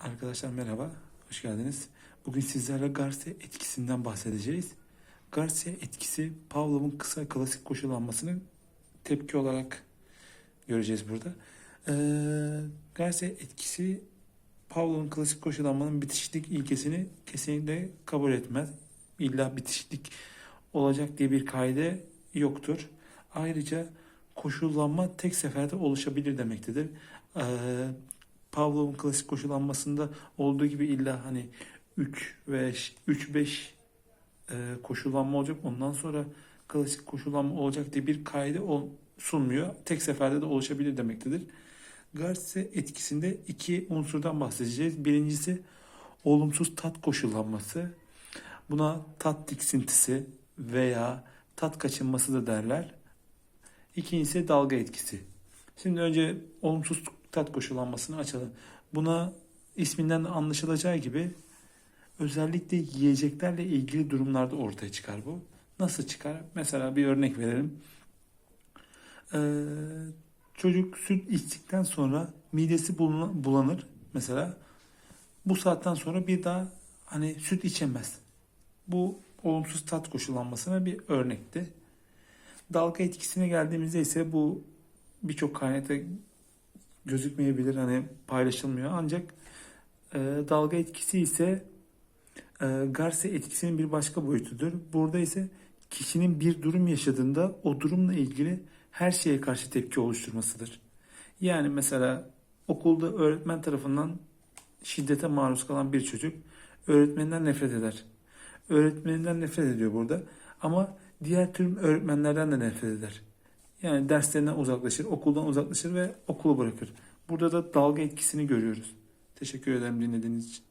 Arkadaşlar merhaba, hoş geldiniz. Bugün sizlerle Garcia etkisinden bahsedeceğiz. Garcia etkisi Pavlov'un kısa klasik koşullanmasını tepki olarak göreceğiz burada. Ee, Garcia etkisi Pavlov'un klasik koşullanmanın bitişlik ilkesini kesinlikle kabul etmez. İlla bitişlik olacak diye bir kaide yoktur. Ayrıca koşullanma tek seferde oluşabilir demektedir. Ee, Pavlov'un klasik koşullanmasında olduğu gibi illa hani 3 ve 3 5 koşullanma olacak. Ondan sonra klasik koşullanma olacak diye bir kaide sunmuyor. Tek seferde de oluşabilir demektedir. Garcia etkisinde iki unsurdan bahsedeceğiz. Birincisi olumsuz tat koşullanması. Buna tat tiksintisi veya tat kaçınması da derler. İkincisi dalga etkisi. Şimdi önce olumsuz tat koşullanmasını açalım. Buna isminden de anlaşılacağı gibi özellikle yiyeceklerle ilgili durumlarda ortaya çıkar bu. Nasıl çıkar? Mesela bir örnek verelim. Ee, çocuk süt içtikten sonra midesi bulanır mesela. Bu saatten sonra bir daha hani süt içemez. Bu olumsuz tat koşullanmasına bir örnekti. Dalga etkisine geldiğimizde ise bu birçok kaynakta gözükmeyebilir hani paylaşılmıyor ancak e, dalga etkisi ise e, Garcia etkisinin bir başka boyutudur. Burada ise kişinin bir durum yaşadığında o durumla ilgili her şeye karşı tepki oluşturmasıdır. Yani mesela okulda öğretmen tarafından şiddete maruz kalan bir çocuk öğretmeninden nefret eder. Öğretmeninden nefret ediyor burada ama diğer tüm öğretmenlerden de nefret eder. Yani derslerinden uzaklaşır, okuldan uzaklaşır ve okulu bırakır. Burada da dalga etkisini görüyoruz. Teşekkür ederim dinlediğiniz için.